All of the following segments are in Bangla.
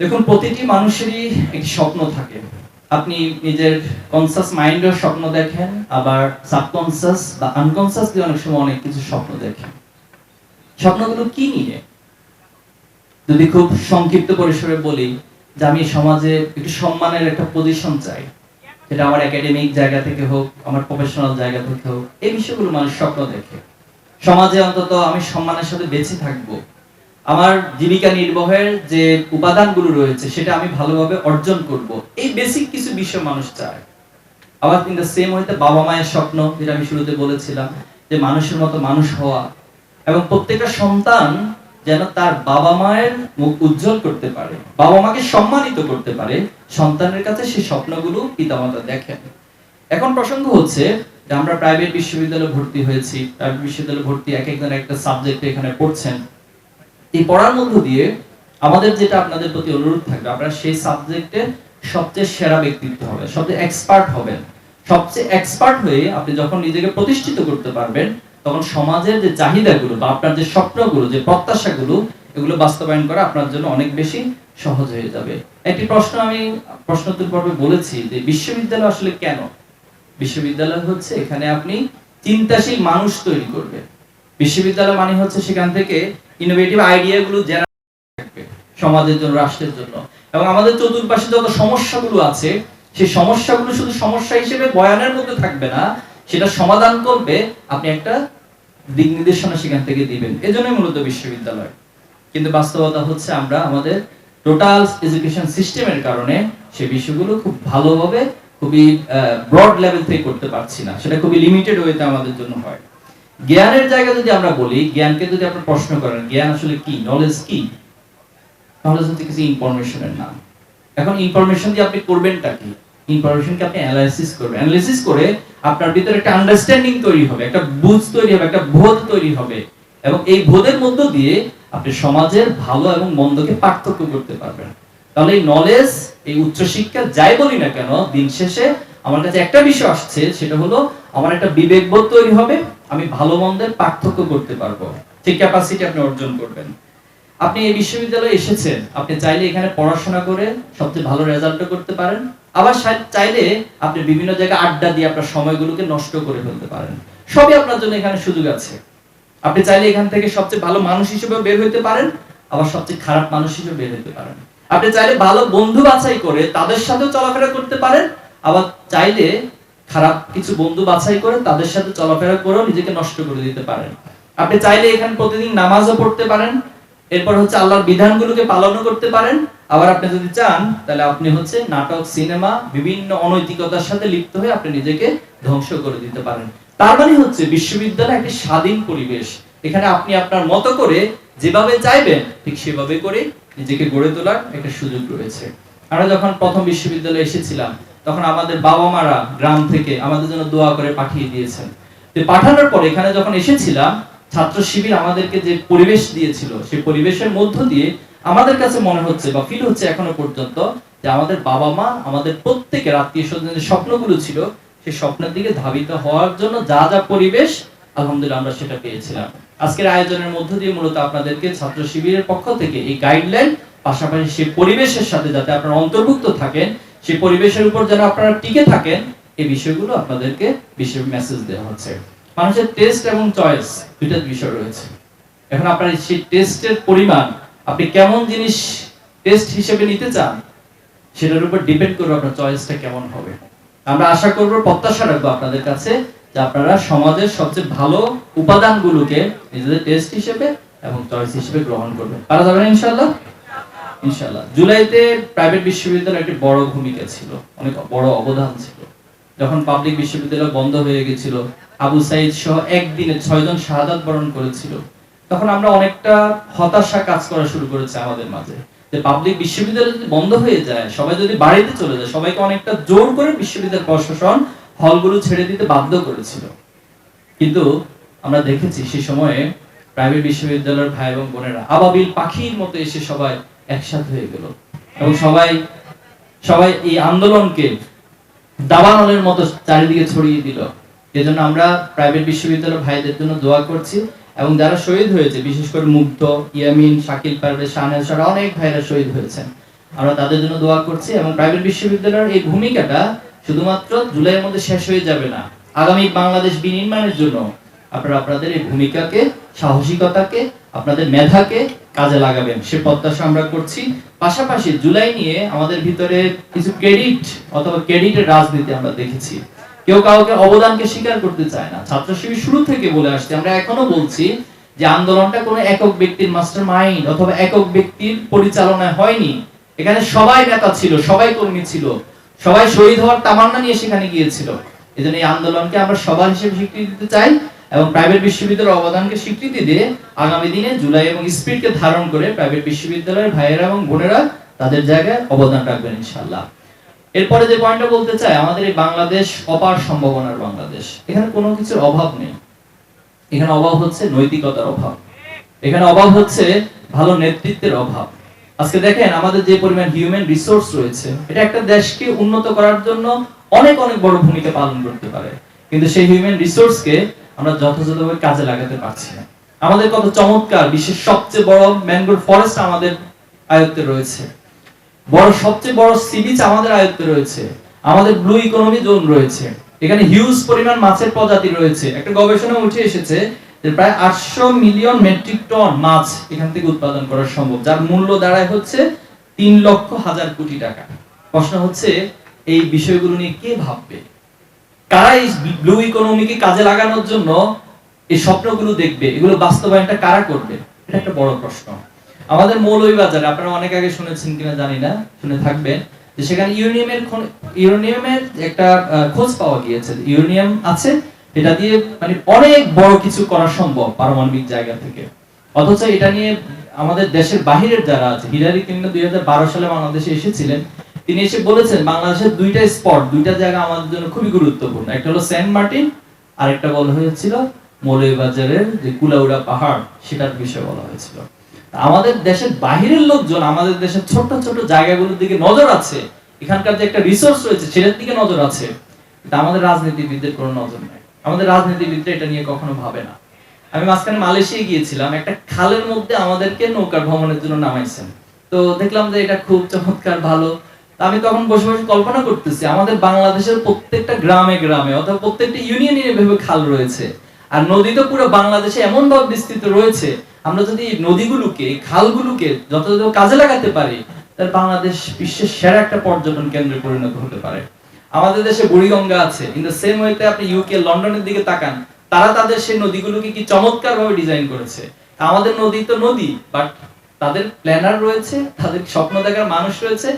দেখুন, প্রতিটি মানুষেরই একটি স্বপ্ন থাকে। আপনি নিজের কনসাস মাইন্ডের স্বপ্ন দেখেন, আবার সাবকনসাস বা আনকনসাস দিয়ে অনেক সময় অনেক কিছু স্বপ্ন দেখেন। স্বপ্নগুলো কি নিয়ে? যদি খুব সংক্ষিপ্ত পরিসরে বলি যে আমি সমাজে একটু সম্মানের একটা পজিশন চাই, সেটা আমার একাডেমিক জায়গা থেকে হোক, আমার প্রফেশনাল জায়গা থেকে হোক, এই বিষয়গুলো মানুষ স্বপ্ন দেখে। সমাজে অন্তত আমি সম্মানের সাথে বেঁচে থাকব। আমার জীবিকা নির্বাহের যে উপাদানগুলো রয়েছে, সেটা আমি ভালোভাবে অর্জন করব। এই বেসিক কিছু বিষয় মানুষ চায়। আবার কিন্তু সেম হইতে বাবা মায়ের স্বপ্ন, যেটা আমি শুরুতে বলেছিলাম, যে মানুষের মতো মানুষ হওয়া এবং প্রত্যেকটা সন্তান যেন তার বাবা মায়ের মুখ উজ্জ্বল করতে পারে, বাবা মাকে সম্মানিত করতে পারে, সন্তানের কাছে সেই স্বপ্নগুলো পিতামাতা দেখেন। এখন প্রসঙ্গ হচ্ছে যে আমরা প্রাইভেট বিশ্ববিদ্যালয়ে ভর্তি হয়েছি প্রাইভেট বিশ্ববিদ্যালয়ে ভর্তি এক একজন একটা সাবজেক্ট এখানে পড়ছেন। এই পড়ার মধ্য দিয়ে আমাদের যেটা আপনাদের প্রতি অনুরোধ থাকবে, আপনারা সেই সাবজেক্টে সবচেয়ে সেরা ব্যক্তিত্ব হবে সবচেয়ে এক্সপার্ট হবেন। সবচেয়ে এক্সপার্ট হয়ে আপনি যখন নিজেকে প্রতিষ্ঠিত করতে পারবেন, তখন সমাজের যে চাহিদাগুলো বা আপনার যে স্বপ্নগুলো, যে প্রত্যাশাগুলো, এগুলো বাস্তবায়ন করা আপনার জন্য অনেক বেশি সহজ হয়ে যাবে। একটি প্রশ্ন আমি, প্রশ্নোত্তর পর্বে বলেছি যে বিশ্ববিদ্যালয় আসলে কেন? বিশ্ববিদ্যালয় হচ্ছে এখানে আপনি চিন্তাশীল মানুষ তৈরি করবে। বিশ্ববিদ্যালয় মানে হচ্ছে সেখান থেকে ইনোভেটিভ আইডিয়া গুলো সমাজের জন্য, রাষ্ট্রের জন্য। এবং আমাদের চতুর্পাশে যত সমস্যাগুলো আছে, সেই সমস্যাগুলো শুধু সমস্যা হিসেবে বয়ানের মধ্যে থাকবে না, সেটা সমাধান করবে আপনি একটা দিক নির্দেশনা সেখান থেকে দিবেন। এজন্যই মূলত বিশ্ববিদ্যালয়। কিন্তু বাস্তবতা হচ্ছে আমরা আমাদের টোটাল এডুকেশন সিস্টেমের কারণে সেই বিষয়গুলো খুব ভালোভাবে খুবই ব্রড লেভেল থেকে করতে পারছি না। সেটা খুবই লিমিটেড ওয়েতে আমাদের জন্য হয়। জ্ঞানের জায়গা যদি আমরা বলি, জ্ঞানকে যদি আপনি প্রশ্ন করেন, জ্ঞান আসলে কি? নলেজ কি? নলেজ হচ্ছে কিছু ইনফরমেশনের নাম। এখন ইনফরমেশন দিয়ে আপনি করবেনটা কি? ইনফরমেশনকে আপনি অ্যানালাইসিস করবেন। অ্যানালাইসিস করে আপনার ভিতরে একটা আন্ডারস্ট্যান্ডিং তৈরি হবে, একটা বুঝ তৈরি হবে, একটা বোধ তৈরি হবে। এবং এই বোধের মধ্য দিয়ে আপনি সমাজের ভালো এবং মন্দকে পার্থক্য করতে পারবেন। তাহলে এই নলেজ এই উচ্চশিক্ষা যাই বলি না কেন, দিন শেষে আমার কাছে একটা বিষয় আসছে, সেটা হলো, আমার একটা বিবেকবোধ তৈরি হবে আমি ভালো মন্দের পার্থক্য করতে পারব। সেই ক্যাপাসিটি আপনি অর্জন করবেন। আপনি এই বিশ্ববিদ্যালয়ে এসেছেন, আপনি চাইলে এখানে পড়াশোনা করে সবচেয়ে ভালো রেজাল্ট করতে পারেন। আবার চাইলে আপনি বিভিন্ন জায়গায় আড্ডা দিয়ে আপনার সময়গুলোকে নষ্ট করে ফেলতে পারেন। সবই আপনার জন্য এখানে সুযোগ আছে। আপনি চাইলে এখান থেকে সবচেয়ে ভালো মানুষ হিসেবে বের হইতে পারেন, আবার সবচেয়ে খারাপ মানুষ হিসেবে বের হইতে পারেন। আপনি চাইলে ভালো বন্ধু বাছাই করে তাদের সাথেও চলাফেরা করতে পারেন, আবার চাইলে খারাপ কিছু বন্ধু বাছাই করে তাদের সাথে চলাফেরা করেও নিজেকে নষ্ট করে দিতে পারেন। আপনি চাইলে এখানে প্রতিদিন নামাজও পড়তে পারেন, এরপর হচ্ছে আল্লাহর বিধানগুলোকে পালনও করতে পারেন। আবার আপনি যদি চান, তাহলে আপনি হচ্ছে নাটক, সিনেমা, বিভিন্ন অনৈতিকতার সাথে লিপ্ত হয়ে আপনি নিজেকে ধ্বংস করে দিতে পারেন। তার মানে হচ্ছে বিশ্ববিদ্যালয় একটি স্বাধীন পরিবেশ। এখানে আপনি আপনার মতো করে যেভাবে চাইবেন, ঠিক সেভাবে করে নিজেকে গড়ে তোলার একটা সুযোগ রয়েছে। আমরা যখন প্রথম বিশ্ববিদ্যালয়ে এসেছিলাম তখন আমাদের বাবা মারা গ্রাম থেকে আমাদের জন্য দোয়া করে পাঠিয়ে দিয়েছেন। পাঠানোর পর এখানে যখন এসেছিলাম, ছাত্র শিবির আমাদেরকে যে পরিবেশ দিয়েছিল, সেই পরিবেশের মধ্য দিয়ে আমাদের কাছে মনে হচ্ছে বা ফিল হচ্ছে এখনও পর্যন্ত যে আমাদের বাবা মা আমাদের প্রত্যেকের আত্মীয় স্বজনের স্বপ্নগুলো ছিল, সেই স্বপ্নের দিকে ধাবিত হওয়ার জন্য যা যা পরিবেশ, আলহামদুলিল্লাহ আমরা সেটা পেয়েছিলাম। আজকের আয়োজনের মধ্য দিয়ে মূলত আপনাদেরকে ছাত্র শিবিরের পক্ষ থেকে এই গাইডলাইন পাশাপাশি সেই পরিবেশের সাথে যাতে আপনারা অন্তর্ভুক্ত থাকেন সেই পরিবেশের উপর যেন আপনারা টিকে থাকেন, এই বিষয়গুলো আপনাদেরকে বিশেষ মেসেজ দেওয়া হচ্ছে। মানুষের টেস্ট এবং চয়েস দুইটা বিষয় রয়েছে। এখন আপনার সেই টেস্টের পরিমাণ, আপনি কেমন জিনিস টেস্ট হিসেবে নিতে চান, সেটার উপর ডিপেন্ড করবে আপনার চয়েসটা কেমন হবে। আমরা আশা করব, প্রত্যাশা রাখব আপনাদের কাছে যে আপনারা সমাজের সবচেয়ে ভালো উপাদানগুলোকে নিজেদের টেস্ট হিসেবে এবং চয়েস হিসেবে গ্রহণ করবেন। পারা যাবে না ইনশাআল্লাহ। জুলাইতে প্রাইভেট বিশ্ববিদ্যালয় একটি বড় ভূমিকা ছিল, অনেক বড় অবদান ছিল। যখন পাবলিক বিশ্ববিদ্যালয় বন্ধ হয়ে গেছিল, আবু সাইদ সহ একদিনে ছয়জন শাহাদাত বরণ করেছিল, তখন আমরা অনেকটা হতাশা কাজ করা শুরু করেছে আমাদের মাঝে। যে পাবলিক বিশ্ববিদ্যালয় যদি বন্ধ হয়ে যায়, সবাই যদি বাড়িতে চলে যায়, সবাইকে অনেকটা জোর করে বিশ্ববিদ্যালয় প্রশাসন হলগুলো ছেড়ে দিতে বাধ্য করেছিল। কিন্তু আমরা দেখেছি সেই সময়ে প্রাইভেট বিশ্ববিদ্যালয়ের ভাই এবং বোনেরা আবাবিল পাখির মতো এসে সবাই একসাথে হয়ে গেল। এবং সবাই সবাই এই আন্দোলনকে দাবানলের মতো চারিদিকে ছড়িয়ে দিল। এজন্য আমরা প্রাইভেট বিশ্ববিদ্যালয়ের ভাইদের জন্য দোয়া করছি এবং যারা শহীদ হয়েছে, বিশেষ করে মুগ্ধ, ইয়ামিন, শাকিল পারভেজ, শাহনেজ সারা অনেক ভাইরা শহীদ হয়েছেন। আমরা তাদের জন্য দোয়া করছি এবং প্রাইভেট বিশ্ববিদ্যালয়ের এই ভূমিকাটা শুধুমাত্র জুলাইয়ের মধ্যে শেষ হয়ে যাবে না। আগামী বাংলাদেশ বিনির্মাণের জন্য আপনারা আপনাদের এই ভূমিকাকে, সাহসিকতাকে, আপনাদের মেধাকে কাজে লাগাবেন। সে প্রত্যাশা আমরা করছি। পাশাপাশি জুলাই নিয়ে আমাদের ভিতরে কিছু ক্রেডিট অথবা ক্রেডিটের রাজনীতি আমরা দেখেছি। কেউ কাউকে অবদানকে স্বীকার করতে চায় না। ছাত্র শিবির শুরু থেকে বলে আসছে, আমরা এখনও বলছি যে আন্দোলনটা কোনো একক ব্যক্তির মাস্টার মাইন্ড অথবা একক ব্যক্তির পরিচালনায় হয়নি। এখানে সবাই নেতা ছিল, সবাই কর্মী ছিল, সবাই শহীদ হওয়ার তামান্না নিয়ে সেখানে গিয়েছিল। এই আন্দোলনকে আমরা সবার হিসেবে স্বীকৃতি দিতে চাই। এবং প্রাইভেট বিশ্ববিদ্যালয়ের অবদানকে স্বীকৃতি দিয়ে আগামী দিনে জুলাই এবং স্পিডকে ধারণ করে প্রাইভেট বিশ্ববিদ্যালয়ের ভাইয়েরা এবং বোনেরা তাদের জায়গায় অবদান রাখবেন ইনশাআল্লাহ। এরপরে যে পয়েন্টটা বলতে চাই, আমাদের এই বাংলাদেশ অপার সম্ভাবনার বাংলাদেশ। এখানে কোনো কিছুর অভাব নেই। এখানে অভাব হচ্ছে নৈতিকতার অভাব। এখানে অভাব হচ্ছে ভালো নেতৃত্বের অভাব। আজকে দেখেন, আমাদের যে পরিমাণ হিউম্যান রিসোর্স রয়েছে, এটা একটা দেশকে উন্নত করার জন্য অনেক অনেক বড় ভূমিকা পালন করতে পারে। কিন্তু সেই হিউম্যান রিসোর্সকে আমরা যথাযথভাবে কাজে লাগাতে পারছি না। আমাদের কত চমৎকার, বিশ্বের সবচেয়ে বড় ম্যানগ্রোভ ফরেস্ট আমাদের আয়ত্তে রয়েছে। বড়, সবচেয়ে বড় সি বিচ আমাদের আয়ত্তে রয়েছে। আমাদের ব্লু ইকোনমি জোন রয়েছে। এখানে হিউজ পরিমাণ মাছের প্রজাতি রয়েছে। একটা গবেষণা উঠে এসেছে যে প্রায় আটশো মিলিয়ন মেট্রিক টন মাছ এখান থেকে উৎপাদন করা সম্ভব, যার মূল্য দাঁড়ায় হচ্ছে তিন লক্ষ হাজার কোটি টাকা। প্রশ্ন হচ্ছে, এই বিষয়গুলো নিয়ে কে ভাববে? কারা এই ব্লু ইকোনমিকে কাজে লাগানোর জন্য এই স্বপ্নগুলো দেখবে। এগুলো বাস্তবায়নটা কারা করবে? এটা একটা বড় প্রশ্ন। আমাদের মৌলভীবাজারে, আপনারা অনেক আগে শুনেছেন কিনা জানি না, শুনে থাকবেন, যে সেখানে ইউরেনিয়ামের ইউরেনিয়ামের একটা খোঁজ পাওয়া গিয়েছে। ইউরেনিয়াম আছে, এটা দিয়ে মানে অনেক বড় কিছু করা সম্ভব পারমাণবিক জায়গা থেকে। অথচ এটা নিয়ে আমাদের দেশের বাহিরের যারা আছে, হিলারি ক্লিন্টন দুই সালে বাংলাদেশে এসেছিলেন তিনি এসে বলেছেন, বাংলাদেশের দুইটা স্পট দুইটা জায়গা আমাদের জন্য খুবই গুরুত্বপূর্ণ। একটা হলো সেন্ট মার্টিন আর একটা বলা হয়েছিল মৌলভীবাজারের যে কুলাউড়া পাহাড়, সেটার বিষয়ে বলা হয়েছিল। আমাদের দেশের বাহিরের লোকজন, আমাদের দেশের ছোট ছোট জায়গাগুলোর দিকে নজর আছে, এখানকার যে একটা রিসোর্স রয়েছে, সেটার দিকে নজর আছে, কিন্তু আমাদের রাজনীতিবিদদের কোনো নজর নেই। আমাদের রাজনীতিবিদরা এটা নিয়ে কখনো ভাবে না। আমি মাঝখানে মালয়েশিয়া গিয়েছিলাম, একটা খালের মধ্যে আমাদেরকে নৌকার ভ্রমণের জন্য নামাইছেন। তো দেখলাম যে এটা খুব চমৎকার, ভালো আমি তখন বসে বসে কল্পনা করতেছি, আমাদের বাংলাদেশের প্রত্যেকটা গ্রামে গ্রামে অর্থাৎ প্রত্যেকটা ইউনিয়নে এভাবে খাল রয়েছে। আর নদী তো পুরো বাংলাদেশে এমন ভাবে বিস্তৃত রয়েছে, আমরা যদি নদীগুলোকে খালগুলোকে যথাযথ কাজে লাগাতে পারি, তাহলে বাংলাদেশ বিশ্বের সেরা একটা পর্যটন কেন্দ্রে পরিণত হতে পারে। আমাদের দেশে বুড়িগঙ্গা আছে দ্য সেম ওয়েতে আপনি ইউকে লন্ডনের দিকে তাকান, তারা তাদের সেই নদীগুলোকে কি চমৎকার ভাবে ডিজাইন করেছে আমাদের নদী তো নদী বাট তাদের প্ল্যানার রয়েছে, তাদের স্বপ্ন দেখার মানুষ রয়েছে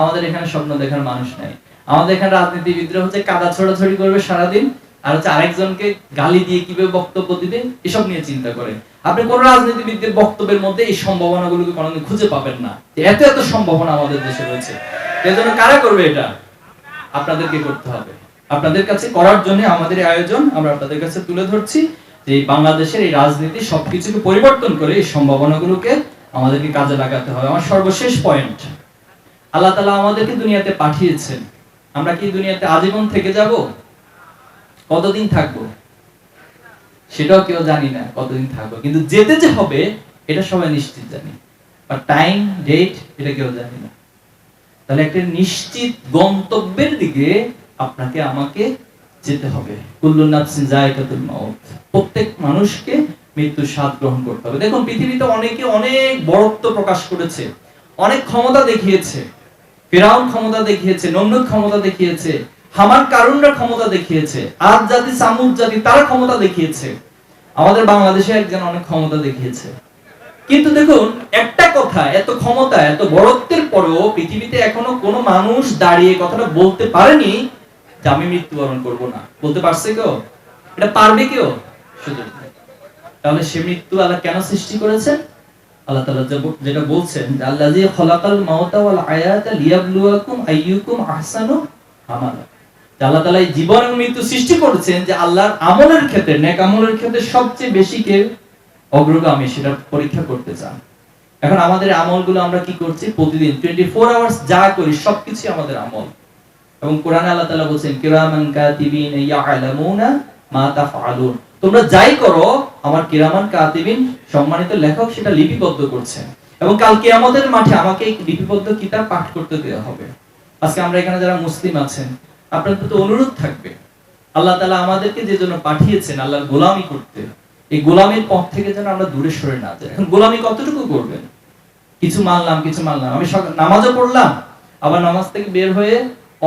আমাদের এখানে স্বপ্ন দেখার মানুষ নাই। আমাদের এখানে রাজনীতিবিদরা হচ্ছে কাদা ছড়াছড়ি করবে সারাদিন, আর হচ্ছে আরেকজনকে গালি দিয়ে কীভাবে বক্তব্য দিবে, এসব নিয়ে চিন্তা করে। আপনি কোন রাজনীতিবিদদের বক্তব্যের মধ্যে এই সম্ভাবনাগুলোকে কোনোদিন খুঁজে পাবেন না। এত এত সম্ভাবনা আমাদের দেশে রয়েছে। এর জন্য কারা করবে এটা? আপনাদেরকে করতে হবে। আপনাদের কাছে করার জন্য আমাদের আয়োজন, আমরা আপনাদের কাছে তুলে ধরছি যে বাংলাদেশের এই রাজনীতি সবকিছুকে পরিবর্তন করে এই সম্ভাবনাগুলোকে আমাদেরকে কাজে লাগাতে হবে। আমার সর্বশেষ পয়েন্ট আল্লাহ তালা আমাদেরকে দুনিয়াতে পাঠিয়েছেন। আমরা কি দুনিয়াতে আজীবন থেকে যাব? কতদিন থাকব? সেটাও কেউ জানি না কতদিন থাকব। কিন্তু যেতে যে হবে, এটা সবাই নিশ্চিত জানি। বা টাইম ডেট এটা কেউ জানি না। তাহলে একটা নিশ্চিত গন্তব্যের দিকে আপনাকে আমাকে যেতে হবে। প্রত্যেক মানুষকে মৃত্যুর স্বাদ গ্রহণ করতে হবে। দেখুন, পৃথিবীতে অনেকে অনেক বড়ত্ব প্রকাশ করেছে। অনেক ক্ষমতা দেখিয়েছে। ফেরাউন ক্ষমতা দেখিয়েছে, নমরুদ ক্ষমতা দেখিয়েছে হামান কারুনরা ক্ষমতা দেখিয়েছে আজ জাতি, সামুদ জাতি, তারা ক্ষমতা দেখিয়েছে। আমাদের বাংলাদেশে একজন অনেক ক্ষমতা দেখিয়েছে। কিন্তু দেখুন, একটা কথা, এত ক্ষমতা, এত বড়ত্বের পরেও পৃথিবীতে এখনও কোনো মানুষ দাঁড়িয়ে কথাটা বলতে পারেনি যে আমি মৃত্যুবরণ করব না। বলতে পারছে কেউ? এটা পারবে কেউ? সুযোগ তাহলে সে মৃত্যু আল্লাহ কেন সৃষ্টি করেছেন? আমালা। বেশি কে অগ্রগামী সেটা পরীক্ষা করতে চান। এখন আমাদের আমলগুলো আমরা কি করছি? প্রতিদিন টোয়েন্টি ফোর আওয়ার্স যা করি সবকিছু আমাদের আমল। এবং কোরআনে আল্লাহ বলছেন ইয়ালামুনা মা তাফআলুন। তোমরা যাই করো, আমার কিরামান কাতিবিন সম্মানিত লেখক সেটা লিপিবদ্ধ করছেন। এবং কাল কিয়ামতের মাঠে আমাকে লিপিবদ্ধ কিতাব পাঠ করতে দেওয়া হবে। আজকে আমরা এখানে যারা মুসলিম আছেন আপনাদের প্রতি অনুরোধ থাকবে, আল্লাহ তাআলা আমাদেরকে যে জন্য পাঠিয়েছেন, আল্লাহর গোলামি করতে, এই গোলামির পথ থেকে যেন আমরা দূরে সরে না যাই। এখন গোলামি কতটুকু করবেন? কিছু মানলাম কিছু মানলাম। আমি নামাজও পড়লাম, আবার নামাজ থেকে বের হয়ে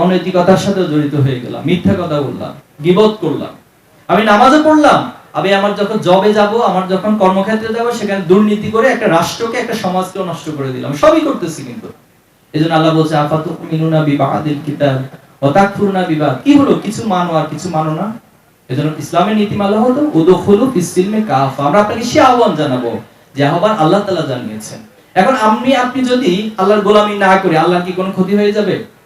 অনৈতিকতার সাথে জড়িত হয়ে গেলাম। মিথ্যা কথা বললাম, গিবত করলাম। আমি নামাজও পড়লাম, আমি আমার যখন জবে যাব, আমার যখন কর্মক্ষেত্রে যাব, সেখানে দুর্নীতি করে একটা রাষ্ট্রকে, একটা সমাজকে নষ্ট করে দিলাম। সবই করতেছি কিন্তু। এজন্য আল্লাহ বলছে আফাতু মিনুনা বিবাদিল কিতাব ওয়া তাকফুরুনা বিবাদ। কি হলো? কিছু মানো আর কিছু মানো না? এজন্য ইসলামের নীতিমালা হলো, উদখুলু ফিসসিলমে কাফা। আমরা আপনাকে সে আহ্বান জানাব, যে আহ্বান আল্লাহ তাআলা জানিয়েছেন। এখন আমি আপনি যদি আল্লাহর গোলামি না করি, আল্লাহর কি কোনো ক্ষতি হয়ে যাবে?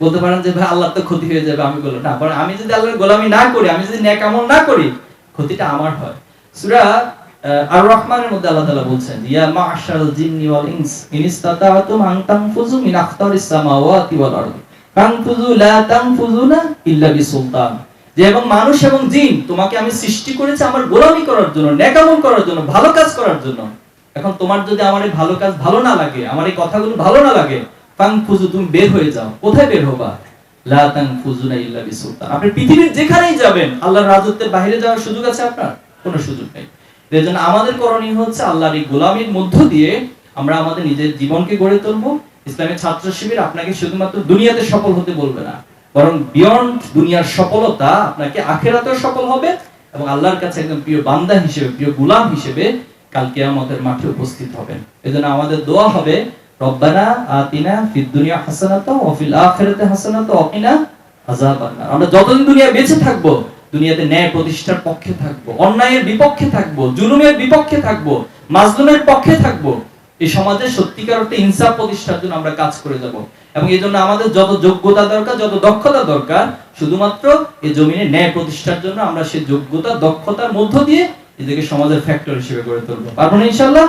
বলতে পারেন যে, ভাই আল্লাহ তো ক্ষতি হয়ে যাবে। আমি বললাম, না, বরং আমি যদি আল্লাহর গোলামি না করি, আমি যদি ন্যাক আমল না করি, ক্ষতিটা আমার হয়। সূরা আর রহমানের মধ্যে আল্লাহ তাআলা বলছেন, ইয়া মা'শারাল জিন্নি ওয়াল ইনস, ইন ইসতাতা'তুম আন তানফুযু মিন আখতারিস সামাওয়াতি ওয়াল আরদি তানফুযু লা তানফুযুনা ইল্লা বিসুলতান। যে এবং মানুষ এবং জিন, তোমাকে আমি সৃষ্টি করেছি আমার গোলামি করার জন্য নেকামল করার জন্য, ভালো কাজ করার জন্য। এখন তোমার যদি আমার এই ভালো কাজ ভালো না লাগে, আমার এই কথাগুলো ভালো না লাগে ফাংফুজু তুমি বের হয়ে যাও। কোথায় বের হবা? ইল্লা বিসুলতান। আপনি পৃথিবীর যেখানেই যাবেন, আল্লাহর রাজত্বের বাইরে যাওয়ার সুযোগ আছে আপনার? কোনো সুযোগ এর জন্য আমাদের করণীয় হচ্ছে আল্লাহর এই মধ্য দিয়ে আমরা আমাদের নিজের জীবনকে গড়ে তুলবো। ইসলামের ছাত্র শিবির আপনাকে শুধুমাত্র দুনিয়াতে সফল হতে বলবে না, বরং বিয়ন্ড দুনিয়ার সফলতা আপনাকে আখেরাতেও সফল হবে এবং আল্লাহর কাছে একদম প্রিয় বান্দা হিসেবে, প্রিয় গুলাম হিসেবে কালকে আমাদের মাঠে উপস্থিত হবেন। এজন্য আমাদের দোয়া হবে রব্বানা আতিনা ফিল কিনা আমরা যতদিন দুনিয়া বেঁচে থাকব, দুনিয়াতে ন্যায় প্রতিষ্ঠার পক্ষে থাকব, অন্যায়ের বিপক্ষে থাকব, জুলুমের বিপক্ষে থাকব, মাজলুমের পক্ষে থাকব, এই সমাজে সত্যিকার অর্থে ইনসাফ প্রতিষ্ঠার জন্য আমরা কাজ করে যাব। এবং এই জন্য আমাদের যত যোগ্যতা দরকার, যত দক্ষতা দরকার, শুধুমাত্র এই জমিনে ন্যায় প্রতিষ্ঠার জন্য আমরা সেই যোগ্যতা, দক্ষতার মধ্য দিয়ে এদেরকে সমাজের ফ্যাক্টর হিসেবে গড়ে তুলবো। পারব না ইনশাল্লাহ